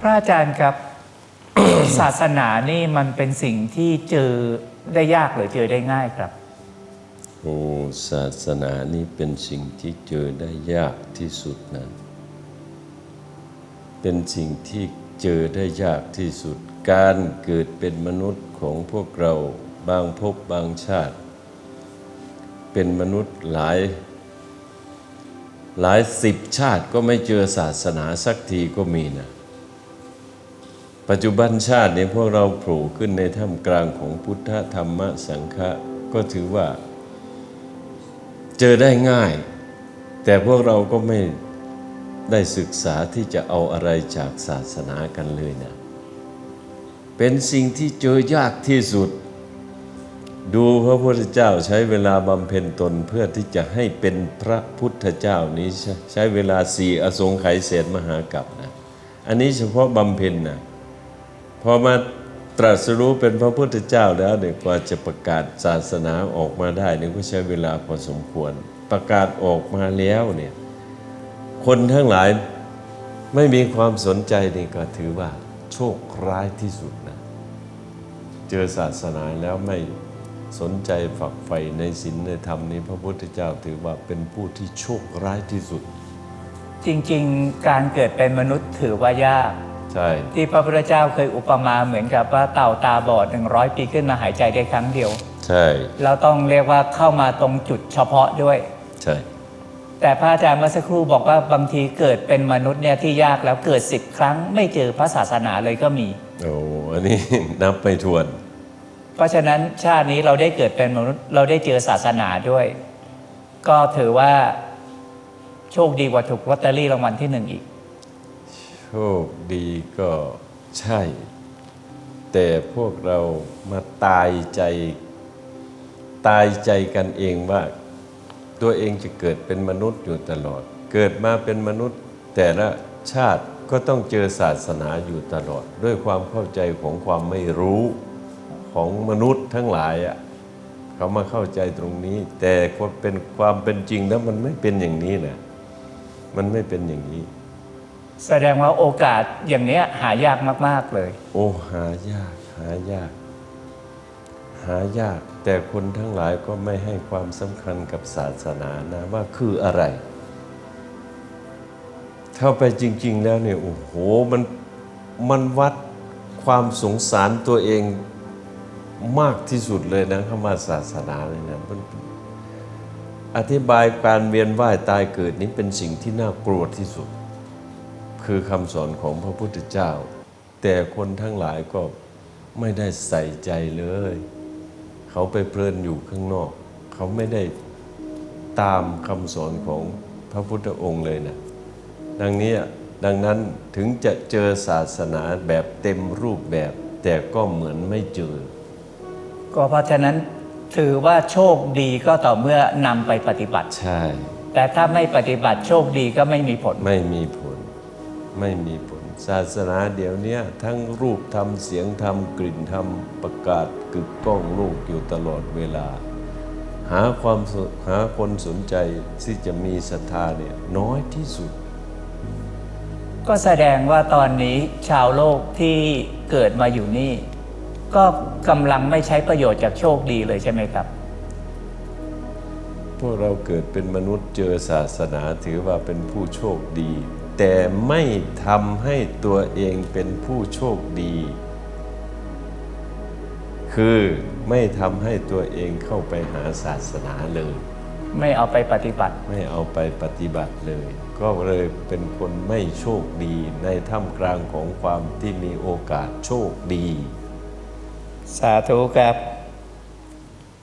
พระอาจารย์ครับ ศาสนานี่มันเป็นสิ่งที่เจอได้ยากหรือเจอได้ง่ายครับโอ้ศาสนานี้เป็นสิ่งที่เจอได้ยากที่สุดนะเป็นสิ่งที่เจอได้ยากที่สุด การเกิดเป็นมนุษย์ของพวกเราบางภพบางชาติ เป็นมนุษย์หลาย หลายสิบชาติก็ไม่เจอศาสนาสักทีก็มีนะ ปัจจุบันชาตินี้พวกเราโผล่ขึ้นในท่ามกลางของพุทธธรรมสังฆะก็ถือว่า เจอได้ง่าย แต่พวกเราก็ไม่ได้ศึกษาที่จะเอาอะไรจากศาสนากันเลยนะเป็นสิ่งที่เจอยากที่สุด ดูพระพุทธเจ้าใช้เวลาบำเพ็ญตนเพื่อที่จะให้เป็นพระพุทธเจ้านี้ใช้ใช้เวลาสี่อสงไขยเศษมหากัปนะ อันนี้เฉพาะบำเพ็ญนะ พอมาตรัสรู้เป็นพระพุทธเจ้าแล้วเนี่ยกว่าจะประกาศศาสนาออกมาได้เนี่ยก็ใช้เวลาพอสมควร ประกาศออกมาแล้วเนี่ยคนทั้งหลายไม่มีความสนใจนี่ก็ถือว่าโชคร้ายที่สุดนะ เจอศาสนาแล้วไม่สนใจฝักใฝ่ในศีลในธรรมนี้พระพุทธเจ้าถือว่าเป็นผู้ที่โชคร้ายที่สุด จริงๆ การเกิดเป็นมนุษย์ถือว่ายาก ใช่ที่พระพุทธเจ้าเคยอุปมาเหมือนกับว่าเต่าตาบอด100ปีขึ้นมาหายใจได้ครั้งเดียว ใช่เราต้องเรียกว่าเข้ามาตรงจุดเฉพาะด้วย ใช่ แต่พระอาจารย์เมื่อสักครู่บอกว่าบางทีเกิดเป็นมนุษย์เนี่ยที่ยากแล้วเกิดสิบครั้ง ไม่เจอพระศาสนาเลยก็มี โอ้อันนี้ นับไม่ถ้วน เพราะฉะนั้นชาตินี้เราได้เกิดเป็นมนุษย์เราได้เจอศาสนาด้วย ก็ถือว่าโชคดีกว่าถูกลอตเตอรี่รางวัลที่หนึ่งอีก โชคดีก็ใช่ แต่พวกเรามาตายใจตายใจกันเองว่า ตัวเองจะเกิดเป็นมนุษย์อยู่ตลอด เกิดมาเป็นมนุษย์ แต่ละชาติก็ต้องเจอศาสนาอยู่ตลอด ด้วยความเข้าใจของความไม่รู้ของมนุษย์ทั้งหลายอะเขามาเข้าใจตรงนี้ แต่ความเป็นความเป็นจริงแล้วมันไม่เป็นอย่างนี้นะมันไม่เป็นอย่างนี้ แสดงว่าโอกาสอย่างเนี้ยหายากมาก ๆ เลย โอ้หายาก หายาก หายาก แต่คนทั้งหลายก็ไม่ให้ความสำคัญกับศาสนานะว่าคืออะไร เข้าไปจริง ๆ แล้วเนี่ยโอ้โหมันมันวัดความสงสารตัวเองมากที่สุดเลยนะคำว่าศาสนาเลยนะมันอธิบายการเวียนว่ายตายเกิดนี้เป็นสิ่งที่น่ากลัวที่สุด คือคำสอนของพระพุทธเจ้า แต่คนทั้งหลายก็ไม่ได้ใส่ใจเลย เขาไปเพลินอยู่ข้างนอก เขาไม่ได้ตามคำสอนของพระพุทธองค์เลยนะดังนี้ดังนั้นถึงจะเจอศาสนาแบบเต็มรูปแบบ แต่ก็เหมือนไม่เจอ ก็เพราะฉะนั้นถือว่าโชคดีก็ต่อเมื่อนำไปปฏิบัติ ใช่ แต่ถ้าไม่ปฏิบัติโชคดีก็ไม่มีผล ไม่มีผล ไม่มีผล ศาสนาเดี๋ยวเนี้ยทั้งรูปธรรมเสียงธรรมกลิ่นธรรมประกาศกึกก้องโลกอยู่ตลอดเวลา หาความสหาคนสนใจที่จะมีศรัทธาเนี่ยน้อยที่สุด ก็แสดงว่าตอนนี้ชาวโลกที่เกิดมาอยู่นี่ ก็กำลังไม่ใช้ประโยชน์จากโชคดีเลยใช่ไหมครับพวกเราเกิดเป็นมนุษย์เจอศาสนาถือว่าเป็นผู้โชคดี แต่ไม่ทำให้ตัวเองเป็นผู้โชคดี คือไม่ทำให้ตัวเองเข้าไปหาศาสนาเลย ไม่เอาไปปฏิบัติ ไม่เอาไปปฏิบัติเลย ก็เลยเป็นคนไม่โชคดีในท่ามกลางของความที่มีโอกาสโชคดี สาธุครับ